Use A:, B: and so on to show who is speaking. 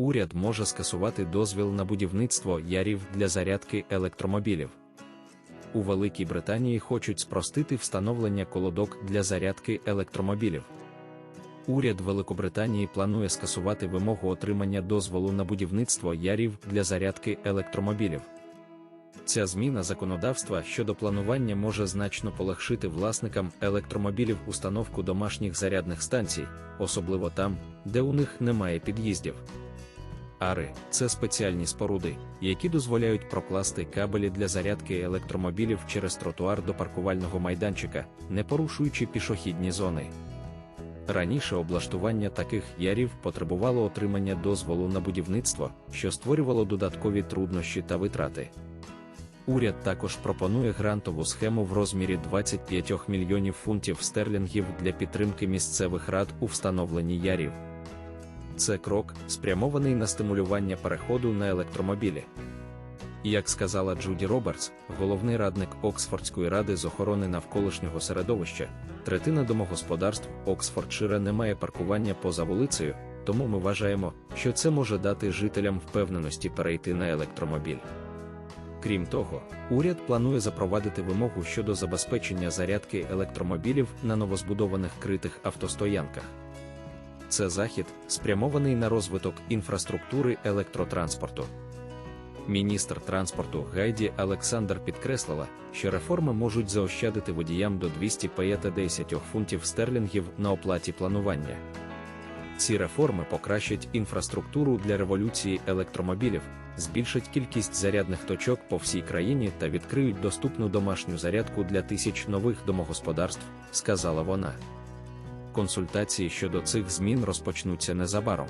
A: уряд може скасувати дозвіл на будівництво ярів для зарядки електромобілів. У Великій Британії хочуть спростити встановлення колодок для зарядки електромобілів. Уряд Великобританії планує скасувати вимогу отримання дозволу на будівництво ярів для зарядки електромобілів. Ця зміна законодавства щодо планування може значно полегшити власникам електромобілів установку домашніх зарядних станцій, особливо там, де у них немає під'їздів. Ари це спеціальні споруди, які дозволяють прокласти кабелі для зарядки електромобілів через тротуар до паркувального майданчика, не порушуючи пішохідні зони. Раніше облаштування таких ярів потребувало отримання дозволу на будівництво, що створювало додаткові труднощі та витрати. Уряд також пропонує грантову схему в розмірі 25 мільйонів фунтів стерлінгів для підтримки місцевих рад у встановленні ярів. Це крок, спрямований на стимулювання переходу на електромобілі. Як сказала Джуді Робертс, головний радник Оксфордської ради з охорони навколишнього середовища, третина домогосподарств Оксфордшира не має паркування поза вулицею, тому ми вважаємо, що це може дати жителям впевненості перейти на електромобіль. Крім того, уряд планує запровадити вимогу щодо забезпечення зарядки електромобілів на новозбудованих критих автостоянках. Це захід, спрямований на розвиток інфраструктури електротранспорту. Міністр транспорту Гайді Олександр підкреслила, що реформи можуть заощадити водіям до 250 фунтів стерлінгів на оплаті планування. Ці реформи покращать інфраструктуру для революції електромобілів, збільшать кількість зарядних точок по всій країні та відкриють доступну домашню зарядку для тисяч нових домогосподарств, сказала вона. Консультації щодо цих змін розпочнуться незабаром.